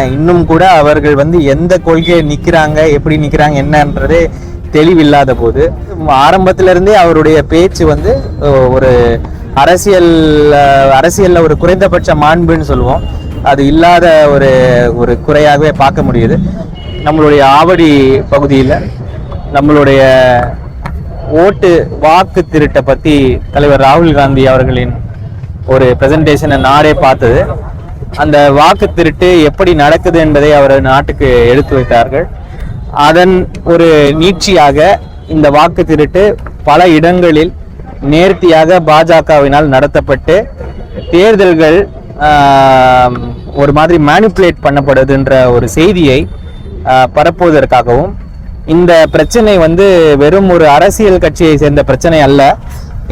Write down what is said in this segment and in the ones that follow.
இன்னும் கூட அவர்கள் வந்து எந்த கொள்கையை நிக்கிறாங்க எப்படி நிக்கிறாங்க என்னன்றதே தெளிவில்லாத போது ஆரம்பத்துல இருந்தே அவருடைய பேச்சு வந்து ஒரு அரசியல் அரசியலில் அரசியல்ல ஒரு குறைந்தபட்ச மாண்புன்னு சொல்லுவோம். அது இல்லாத ஒரு ஒரு குறையாகவே பார்க்க முடியுது. நம்மளுடைய ஆவடி பகுதியில் நம்மளுடைய ஓட்டு வாக்கு திருட்டை பத்தி தலைவர் ராகுல் காந்தி அவர்களின் ஒரு ப்ரெசன்டேஷனை நாடே பார்த்தது. அந்த வாக்கு திருட்டு எப்படி நடக்குது என்பதை அவர் நாட்டுக்கு எடுத்து வைத்தார்கள். அதன் ஒரு நீட்சியாக இந்த வாக்கு திருட்டு பல இடங்களில் நேர்த்தியாக பாஜகவினால் நடத்தப்பட்டு தேர்தல்கள் ஒரு மாதிரி மேனிப்புலேட் பண்ணப்படுதுன்ற ஒரு செய்தியை பரப்புவதற்காகவும் இந்த பிரச்சனை வந்து வெறும் ஒரு அரசியல் கட்சியை சேர்ந்த பிரச்சனை அல்ல.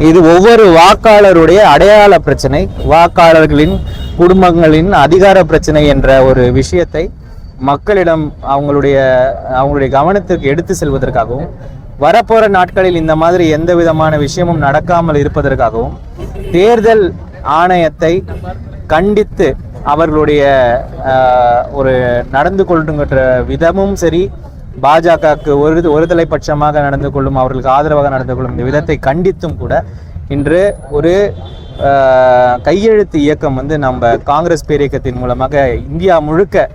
இது ஒவ்வொரு வாக்காளருடைய அடையாள பிரச்சனை வாக்காளர்களின் குடும்பங்களின் அதிகார பிரச்சனை என்ற ஒரு விஷயத்தை மக்களிடம் அவங்களுடைய அவங்களுடைய கவனத்திற்கு எடுத்து செல்வதற்காகவும் வரப்போகிற நாட்களில் இந்த மாதிரி எந்த விதமான விஷயமும் நடக்காமல் இருப்பதற்காகவும் தேர்தல் ஆணையத்தை கண்டித்து அவர்களுடைய ஒரு நடந்து கொள்ளுங்கிற விதமும் சரி பாஜகவுக்கு ஒரு ஒருதலை பட்சமாக நடந்து கொள்ளும் அவர்களுக்கு ஆதரவாக நடந்து கொள்ளும் இந்த விதத்தை கண்டித்தும் கூட இன்று ஒரு கையெழுத்து இயக்கம் வந்து நம்ம காங்கிரஸ் பேரியக்கத்தின் மூலமாக இந்தியா முழுக்க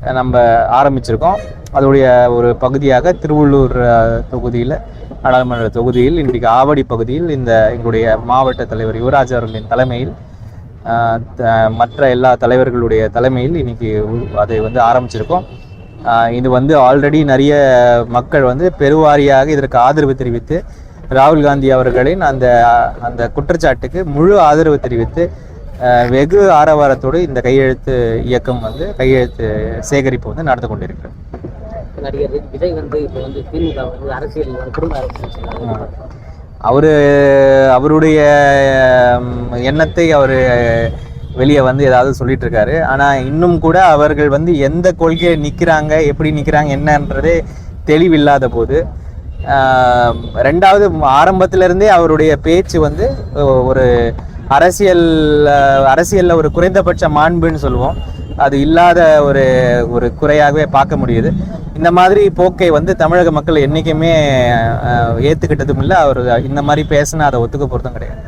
நம்ம ஆரம்பிச்சிருக்கோம். அதோடைய ஒரு பகுதியாக திருவள்ளூர் தொகுதியில் நாடாளுமன்ற தொகுதியில் இன்றைக்கு ஆவடி பகுதியில் இந்த எங்களுடைய மாவட்ட தலைவர் யுவராஜ் அவர்களின் தலைமையில் த- மற்ற எல்லா தலைவர்களுடைய தலைமையில் இன்னைக்கு அதை வந்து ஆரம்பிச்சிருக்கோம். இது வந்து ஆல்ரெடி நிறைய மக்கள் வந்து பெருவாரியாக இதற்கு ஆதரவு தெரிவித்து ராகுல் காந்தி அவர்களின் அந்த அந்த குற்றச்சாட்டுக்கு முழு ஆதரவு தெரிவித்து வெகு ஆரவாரத்தோடு இந்த கையெழுத்து இயக்கம் வந்து கையெழுத்து சேகரிப்பு வந்து நடந்து கொண்டிருக்கிறது நடிகர் விஜய் வந்து இப்போ வந்து திமுக வந்து அரசியல் குடும்ப அரசியல். அவரு அவருடைய எண்ணத்தை அவர் வெளியே வந்து ஏதாவது சொல்லிட்டு இருக்காரு ஆனால் இன்னும் கூட அவர்கள் வந்து எந்த கொள்கையை நிற்கிறாங்க எப்படி நிற்கிறாங்க என்னன்றதே தெளிவில்லாத போது ரெண்டாவது ஆரம்பத்திலிருந்தே அவருடைய பேச்சு வந்து ஒரு அரசியல் அரசியலில் ஒரு குறைந்தபட்ச மாண்புன்னு சொல்லுவோம். அது இல்லாத ஒரு ஒரு குறையாகவே பார்க்க முடியுது. இந்த மாதிரி போக்கை வந்து தமிழக மக்கள் என்றைக்குமே ஏற்றுக்கிட்டதும் இல்லை. அவர் இந்த மாதிரி பேசினா அதை ஒத்துக்க போறதும் கிடையாது.